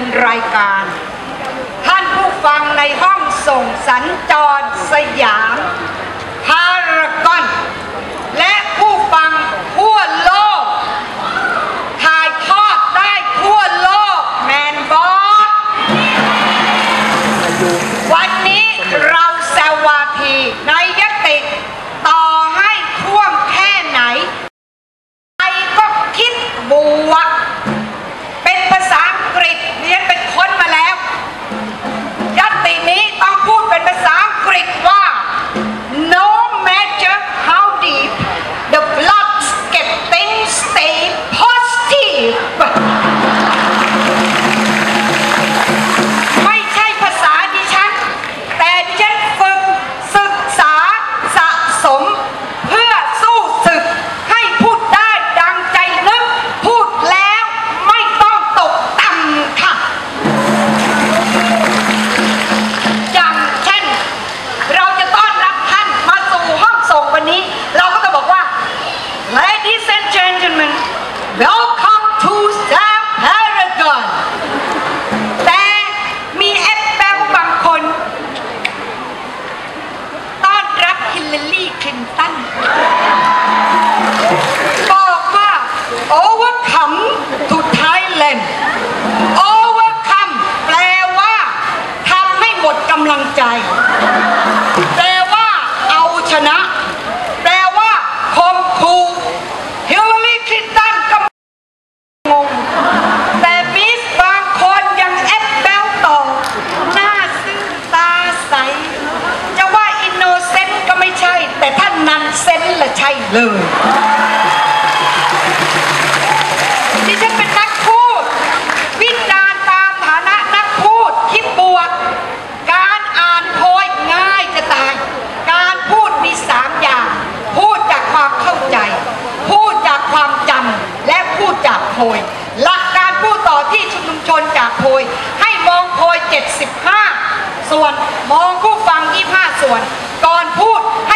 ญรายการ ท่านผู้ฟังในห้องส่งสัญจรสยาม ต์ละใช่เลยดิฉันเป็นนักพูด วิจารณ์ตามฐานะนักพูด คิดบวก การอ่านโพยง่ายจะตาย การพูดมีสามอย่าง พูดจากความเข้าใจ พูดจากความจำ และพูดจากโพย หลักการพูดต่อที่ชุมนุมชนจากโพย ให้มองโพย 75 ส่วน มองผู้ฟัง 25 ส่วน ก่อนพูดให้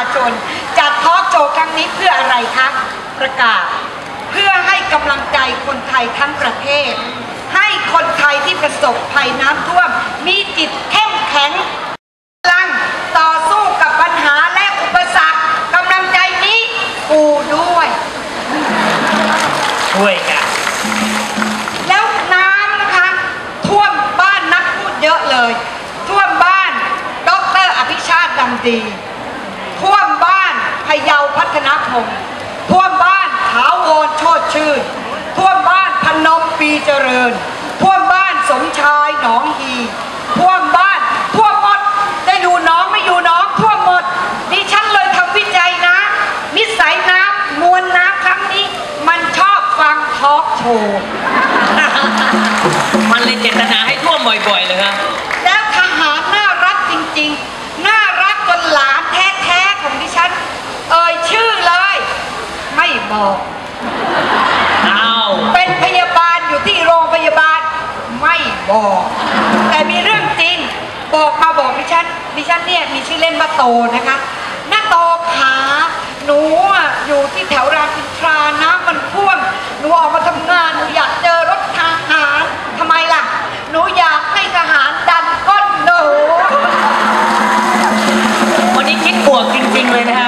าชน จัดทอล์กโชว์ครั้งนี้เพื่ออะไรคะประกาศ เพื่อให้กำลังใจคนไทยทั้งประเทศ ให้คนไทยที่ประสบภัยน้ำท่วม มีจิตเข้มแข็งพลังต่อสู้กับปัญหาและอุปสรรคกำลังใจนี้กูด้วย ช่วยกันแล้วน้ำนะคะ ท่วมบ้านนักพูดเยอะเลย ท่วมบ้านดอกเตอรอภิชาติดำดี ท่วมบ้านพยาวพัฒนพงศ์ท่วมบ้านถาวรโชดชื่น ท่วมบ้านพนมปีเจริญ ท่วมบ้านสมชายหนองฮีท่วมบ้านท่วมหมดจะอยู่น้องไม่อยู่น้องท่วมหมดดิฉันเลยทำวิจัยนะ นิสัยน้ำมวลน้ำครั้งนี้ มันชอบฟังทอล์กโชว์มันเลยเจตนาให้ท่วมบ่อยๆเลยฮะแล้วทหารน่ารักจริงๆ น่ารักจนหลานแท้ๆของดิฉัน เอ่ยชื่อเลย ไม่ บอกอ้าวเป็นพยาบาลอยู่ที่โรงพยาบาลไม่บอก แต่มีเรื่องจริงบอกมาบอกดิฉันดิฉันเนี่ยมีชื่อเล่นว่าโตนะคะหน้าโตขาหนูอะอยู่ที่แถวรามอินทราน้ำมันท่วมหนูออกมาทำงานหนูอยากเจอรถทหารทำไมล่ะ หนูอยากให้ทหารดันก้นหนูวันนี้คิดบวกจริงๆเลยนะฮะ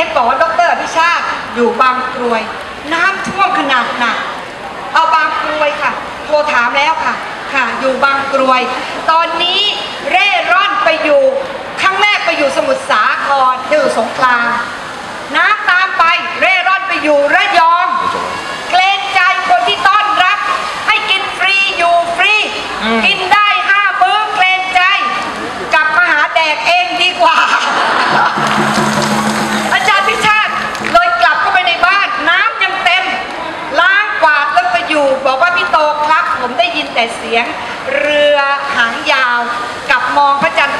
เมื่อกี้เห็นบอกว่าดรอภิชาติอยู่บางกรวย น้ำท่วมขนาดหนักเอาบางกรวยค่ะโทรถามแล้วค่ะ ค่ะ อยู่บางกรวย ตอนนี้เร่ร่อนไปอยู่ครั้งแรกไปอยู่สมุทรสาครอยู่สงขลาน้ำตามไปเร่ร่อนไปอยู่ระยอง เกรงใจคนที่ต้อนรับ ให้กินฟรีอยู่ฟรีอืมกินได้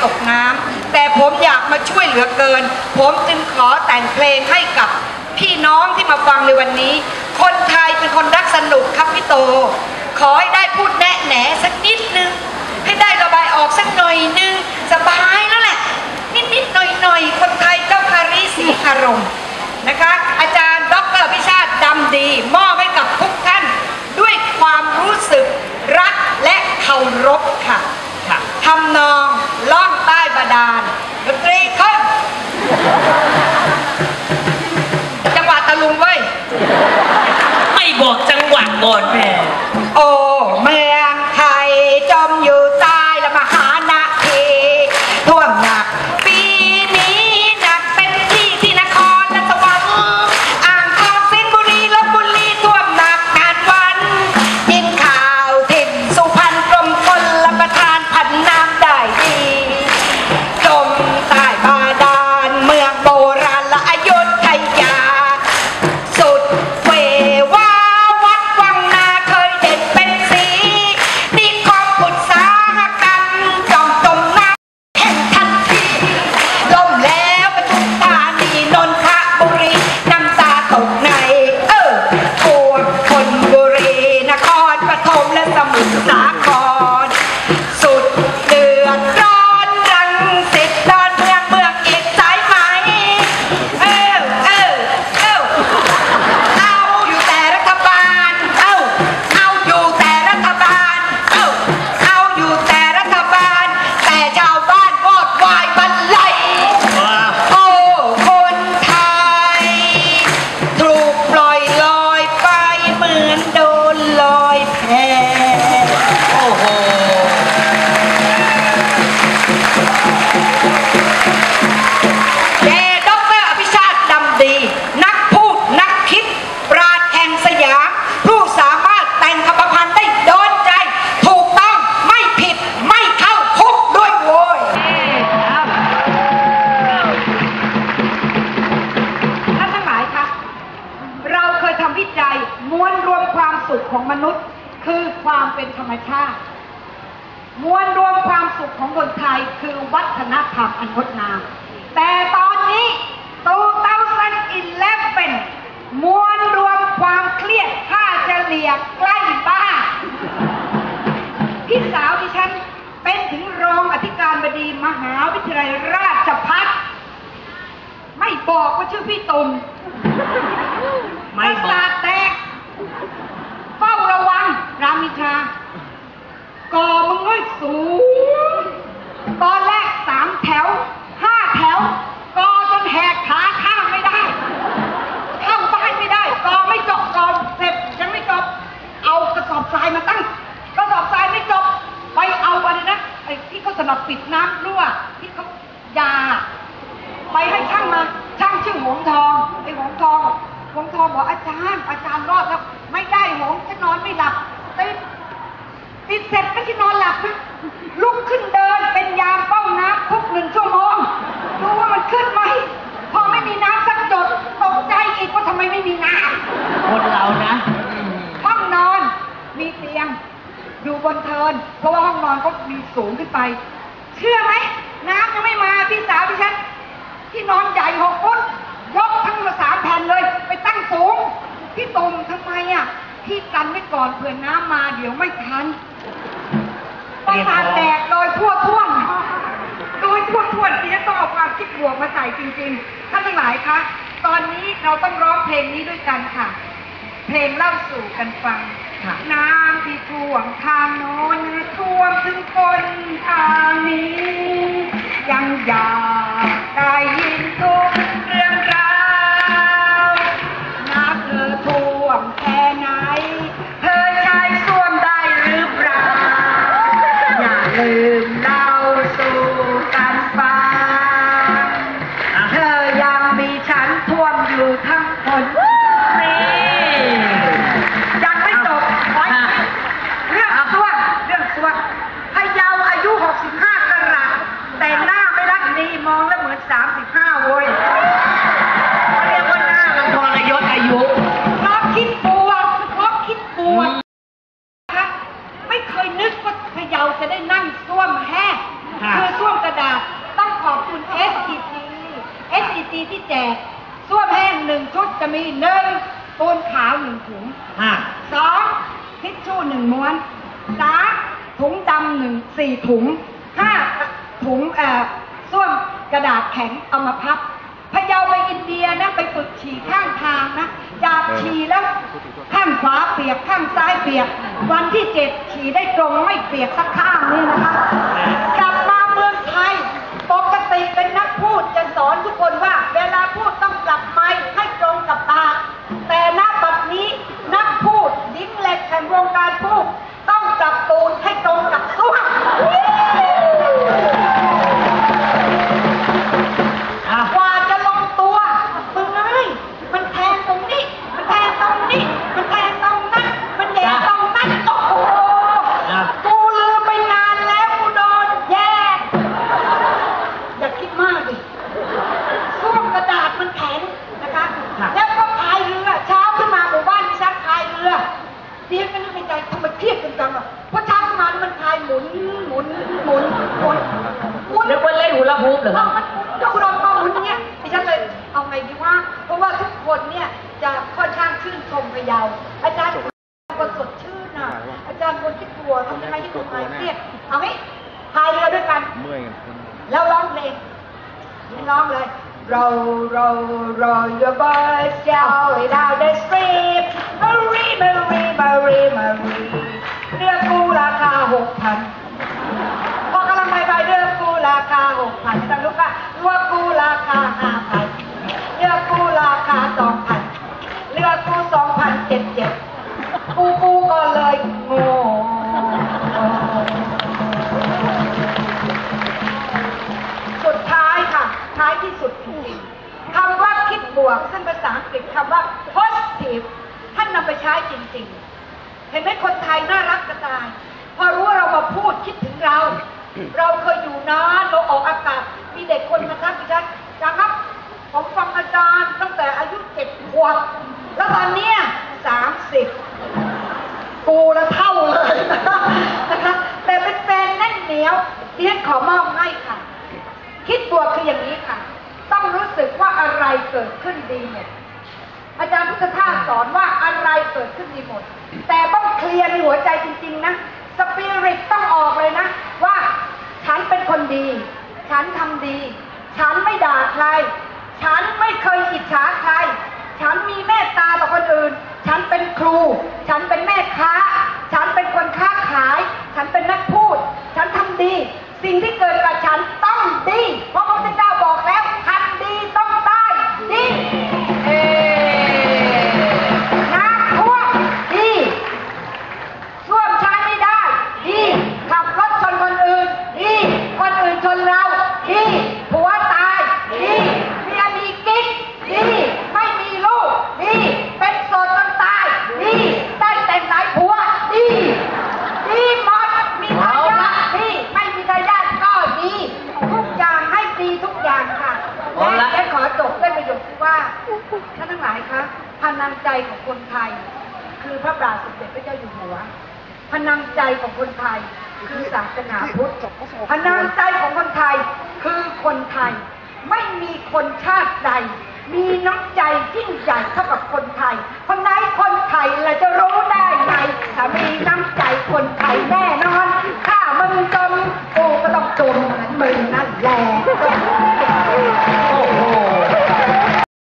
ตกน้ำแต่ผมอยากมาช่วยเหลือเกิน ผมจึงขอแต่งเพลงให้กับพี่น้องที่มาฟังในวันนี้ คนไทยเป็นคนรักสนุกครับพี่โต ขอให้ได้พูดแนะแหนสักนิดนึง ให้ได้ระบายออกสักหน่อยนึงสบาย มวลรวมความสุขของคนไทยคือวัฒนธรรมอันงดงาม แต่ตอนนี้2011มวลรวมความเครียดค่าเฉลี่ยใกล้บ้านพี่สาวดิฉันเป็นถึงรองอธิการบดีมหาวิทยาลัยราชภัฏไม่บอกว่าชื่อพี่ตุลไม่บประอสากทแตกเฝ้าระวังรามอินทราก่อมึงเอ้ย สูง ตอนแรกสามแถวห้าแถว กอจนแหกขาข้ามไม่ได้เข้าบ้านไม่ได้ กอไม่จบกอเสร็จยังไม่จบ เอากระสอบทรายมาตั้งกระสอบทรายไม่จบ ไปเอาอะไรนะไอ้ที่เขาสำหรับปิดน้ำรั่วที่เขายา ไปให้ช่างมาช่างชื่อหงทองไอ้หงทองหงทองบอกอาจารย์อาจารย์รอดแล้วไม่ได้หงฉันนอนไม่หลับติด ติดเสร็จไม่ใช่นอนหลับนะลุกขึ้นเดินเป็นยามเป้าน้ำทุกหนึ่งชั่วโมงดูว่ามันขึ้นไหมพอไม่มีน้ำสักหยดตกใจอีกว่าทำไมไม่มีน้คนเรานะำห้องนอนมีเตียง อยู่บนเทิน เพราะว่าห้องนอนก็มีสูงขึ้นไป เชื่อไหมน้ำยังไม่มาพี่สาวพี่ฉันที่นอนใหญ่หกฟุตยกทั้งมาสามแผ่นเลย ไปตั้งสูง พี่ตุ่มทำไมอะพี่กันไว้ก่อนเผื่อน้ำมาเดี๋ยวไม่ทัน ประสาทแตกโดยทั่วท่วงโดยทั่วท่วงที่จะต้องเอาความคิดบวกมาใส่จริงๆท่านทั้งหลายคะตอนนี้เราต้องร้องเพลงนี้ด้วยกันค่ะ เพลงเล่าสู่กันฟังค่ะน้ำที่ท่วมทางโน้นท่วมถึงคนทางนี้ ยังอยาก ปูนขาวหนึ่งถุงห้าสองทิชชู่หนึ่งม้วนสามถุงดำหนึ่งสี่ถุงห้าถุงเอ่อส้วมกระดาษแข็งเอามาพับพะเยาไปอินเดียนะไปฝึกฉี่ข้างทางนะจากฉี่แล้วข้างขวาเปียกข้างซ้ายเปียก วันที่เจ็ดฉี่ได้ตรงไม่เปียกสักข้างนี่นะคะกลับมาเมืองไทยปกติเป็นนักพูดจะสอนทุกคนว่าเวลา กลัวทำยังไงที่คนไทยเครียดเอาไหมพายเรือด้วยกัน เมื่อยกันคนแล้วร้องเพลงยินร้องเลยเราเราเรา your boys shout it out the street Marie Marie Marie Marie เรือกูราคาหกพันพอกำลังไปไปเรือกูราคาหกพันตังลูกอะเรือกูราคาห้าพันเรือกูราคาสองพันเรือกูสองพันเจ็ดเจ็ดกูกูก็เลยโง่ ว่าคิดบวกซึ่งภาษาอังกฤษคำว่า positive ท่านนำไปใช้จริงๆ เห็นไหมคนไทยน่ารักกระตาย พอรู้ว่าเรามาพูดคิดถึงเรา เราเคยอยู่นานเราออกอากาศ มีเด็กคนมาทักดิฉันอาจารย์ครับผมฟังอาจารย์ตั้งแต่อายุเจ็ดขวบแล้วตอนเนี้สามสิบกูละเท่าเลยนะคะแต่เป็นแฟนแน่นเหนียวเรียนขอมอบให้ค่ะ คิดบวกคืออย่างนี้ค่ะ ต้องรู้สึกว่าอะไรเกิดขึ้นดีหมดอาจารย์พุทธทาสสอนว่าอะไรเกิดขึ้นดีหมด แต่ต้องเคลียร์ในหัวใจจริง ๆ นะสปิริตต้องออกเลยนะ ว่าฉันเป็นคนดี ฉันทำดี ฉันไม่ด่าใคร ฉันไม่เคยอิจฉาใคร ฉันมีเมตตาต่อคนอื่น ฉันเป็นครู ฉันเป็นแม่ค้า ฉันเป็นคนค้าขาย ฉันเป็นนักพูด ฉันทำดี สิ่งที่เกิดกับ บาทสมเด็จพระเจ้าอยู่หัวพนังใจของคนไทยคือศาสนาพุทธพนังใจของคนไทยคือคนไทย ไม่มีคนชาติใด มีน้ำใจยิ่งใหญ่เท่ากับคนไทยคนไหนคนไทยเราจะรู้ได้ไงถ้ามีน้ำใจคนไทยแน่นอน ถ้ามึงจนกูก็ต้องจนเหมือนมึงนั่นแหละ